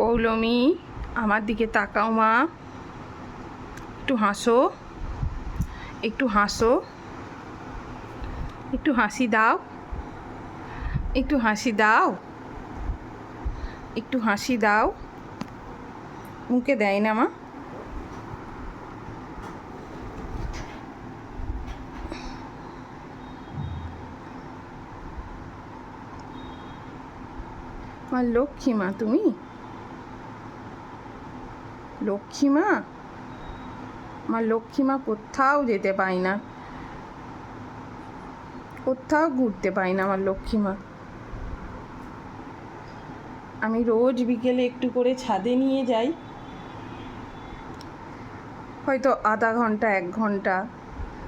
পৌলমি, আমার দিকে তাকাও মা। একটু হাসো একটু হাসো, একটু হাসি দাও, একটু হাসি দাও, একটু হাসি দাও। মুখে দেয় না মা। আমার লক্ষ্মী মা, তুমি? লক্ষ্মী মা আমার লক্ষ্মীমা কোথাও যেতে পাই না। কোথাও ঘুরতে পাই না আমার লক্ষ্মীমা। আমি রোজ বিকেলে একটু করে ছাদে নিয়ে যাই। হয়তো আধা ঘণ্টা, এক ঘণ্টা।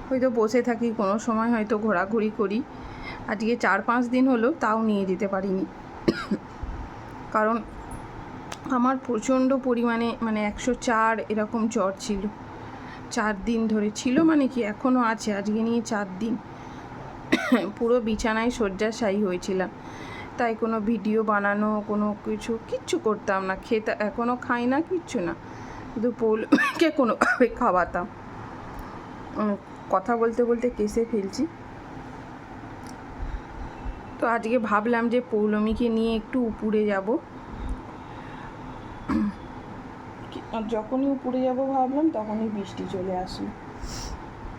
হয়তো বসে থাকি, কোনো সময় হয়তো ঘোরাঘুরি করি। আজকে চার পাঁচ দিন হলো তাও নিয়ে যেতে পারিনি। কারণ আমার প্রচণ্ড পরিমাণে মানে একশো চার এরকম জ্বর ছিল। চার দিন ধরে ছিল মানে কি এখনও আছে, আজকে নিয়ে চার দিন। পুরো বিছানায় শয্যাশায়ী হয়েছিলাম। তাই কোনো ভিডিও বানানো, কোনো কিছু কিচ্ছু করতাম না, খেতে এখনও খাই না, কিচ্ছু না। শুধু পৌলকে কোনোভাবে খাওয়াতাম। কথা বলতে বলতে কেসে ফেলছি। তো আজকে ভাবলাম যে পৌলমীকে নিয়ে একটু উপরে যাব কি- আর যখনই উপরে যাব ভাবলাম, তখনই বৃষ্টি চলে আসলো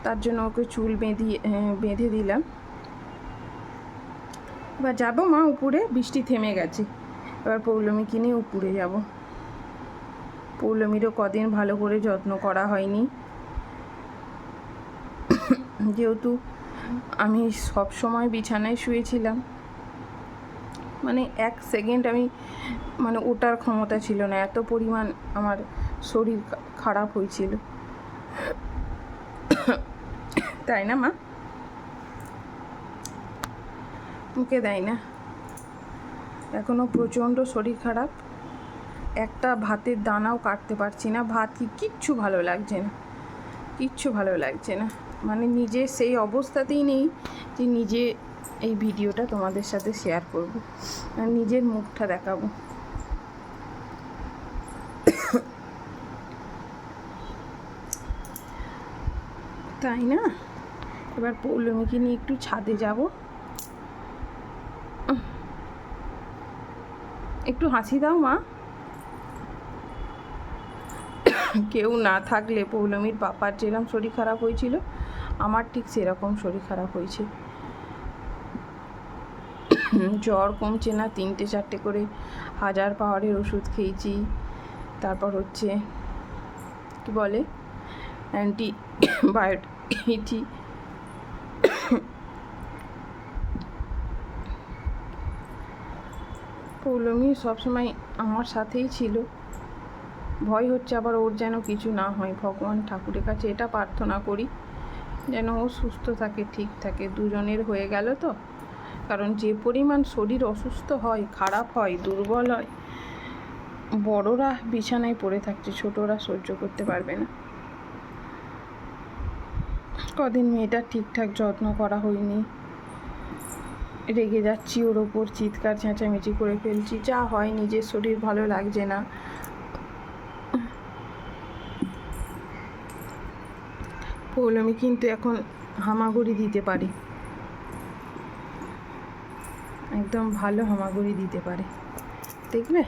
তার জন্য ওকে চুল বেঁধিয়ে বেঁধে দিলাম। এবার যাব মা উপরে, বৃষ্টি থেমে গেছে। এবার পৌলমীকে নিয়ে উপরে যাব। পৌলমীরও কদিন ভালো করে যত্ন করা হয়নি। যেহেতু আমি সব সময় বিছানায় শুয়েছিলাম মানে এক সেকেন্ড আমি মানে ওটার ক্ষমতা ছিল না, এত পরিমাণ আমার শরীর খারাপ হয়েছিল। তাই না মা? মুখে দেয় না। এখনও প্রচণ্ড শরীর খারাপ। একটা ভাতের দানাও কাটতে পারছি না। ভাত কি কিচ্ছু ভালো লাগছে না। কিচ্ছু ভালো লাগছে না। মানে নিজে সেই অবস্থাতেই নেই যে নিজে এই ভিডিওটা তোমাদের সাথে শেয়ার করব। আর নিজের মুখটা দেখাবো। তাই না? এবার পৌলমীকে নিয়ে একটু ছাদে যাব। একটু হাসি দাও, মা। কেউ না থাকলে পৌলমীর পাপার যেরকম শরীর খারাপ হয়েছিল, আমার ঠিক সেরকম শরীর খারাপ হয়েছে। জ্বর কমছে না, তিনটে, চারটে করে হাজার পাওয়ারের ওষুধ খেয়েছি। তারপর হচ্ছে, কি বলে? অ্যান্টি বায়োটিক খেয়েছি পৌলমী সবসময় আমার সাথেই ছিল। ভয় হচ্ছে আবার ওর যেন কিছু না হয়। ভগবান ঠাকুরের কাছে এটা প্রার্থনা করি, যেন ও সুস্থ থাকে, ঠিক থাকে। দুজনের হয়ে গেল তো। কারণ যে পরিমাণ শরীর অসুস্থ হয়, খারাপ হয়, দুর্বল হয়, বড়রা বিছানায় পড়ে থাকছে, ছোটরা সহ্য করতে পারবে না। কদিন মেয়েটার ঠিকঠাক যত্ন করা হয়নি। রেগে যাচ্ছি ওর ওপর, চিৎকার চেঁচামেচি করে ফেলছি, যা হয়, নিজের শরীর ভালো লাগছে না। পৌলমি কিন্তু এখন হামাগুড়ি দিতে পারে। একদম ভালো হামাগুড়ি দিতে পারে। দেখবে?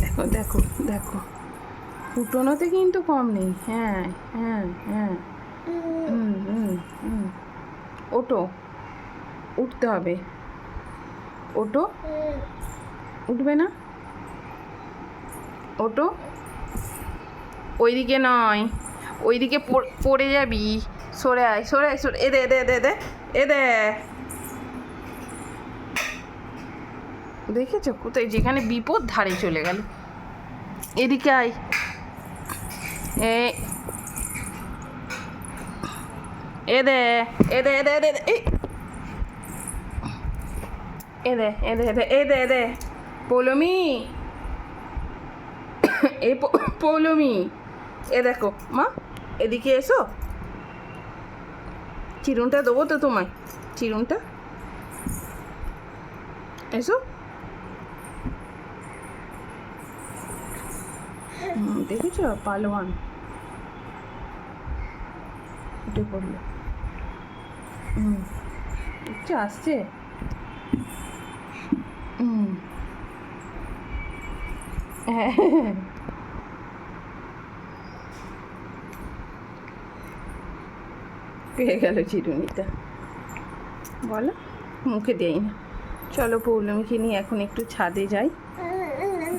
দেখো দেখো দেখো। ফুটনোতে কিন্তু কম নেই। হ্যাঁ হ্যাঁ হ্যাঁ। হুম ওটো, উঠতে হবে। ওটো, উঠবে না? ওটো, ওইদিকে নয়। ওইদিকে পড়- পড়ে যাবি। সরে আয় সরে আয়, সরে এদে এদে এদে এদে এদে দেখেছ? কোথায়? যেখানে বিপদ, ধারে চলে গেল। এদিকে আয়। এ এদে এদে এদে এদে এদে। এদে এদে এদে এদে পৌলমি! প- পৌলমি! এ দেখো, মা, এদিকে এসো। চিরুনটা দেবো তো তোমায়। চিরুনটা। এসো। দেখেছ? পালোয়ান। হুম দেখছ আসছে? হুম। হ্যাঁ পেয়ে গেল চিরুনিটা। বলো। মুখে দেই না। চলো পৌর্ণমীকে নিয়ে এখন একটু ছাদে যাই।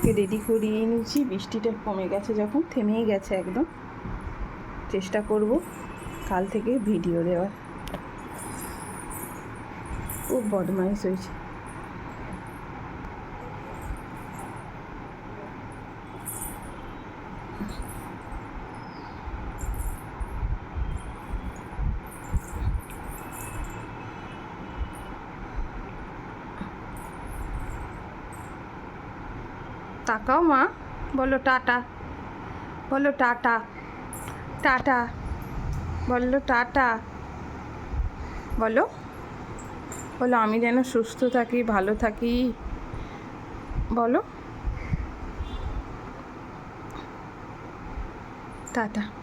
ওকে রেডি করিয়ে নিয়েছি বৃষ্টিটা কমে গেছে যখন, থেমেই গেছে একদম। চেষ্টা করব কাল থেকে ভিডিও দেওয়ার। খুব বদমাইশ হয়েছে। তাকাও মা, বলো টাটা। বলো টাটা। টাটা। বলল টাটা। বলো বলো আমি যেন সুস্থ থাকি, ভালো থাকি। বলো। টাটা।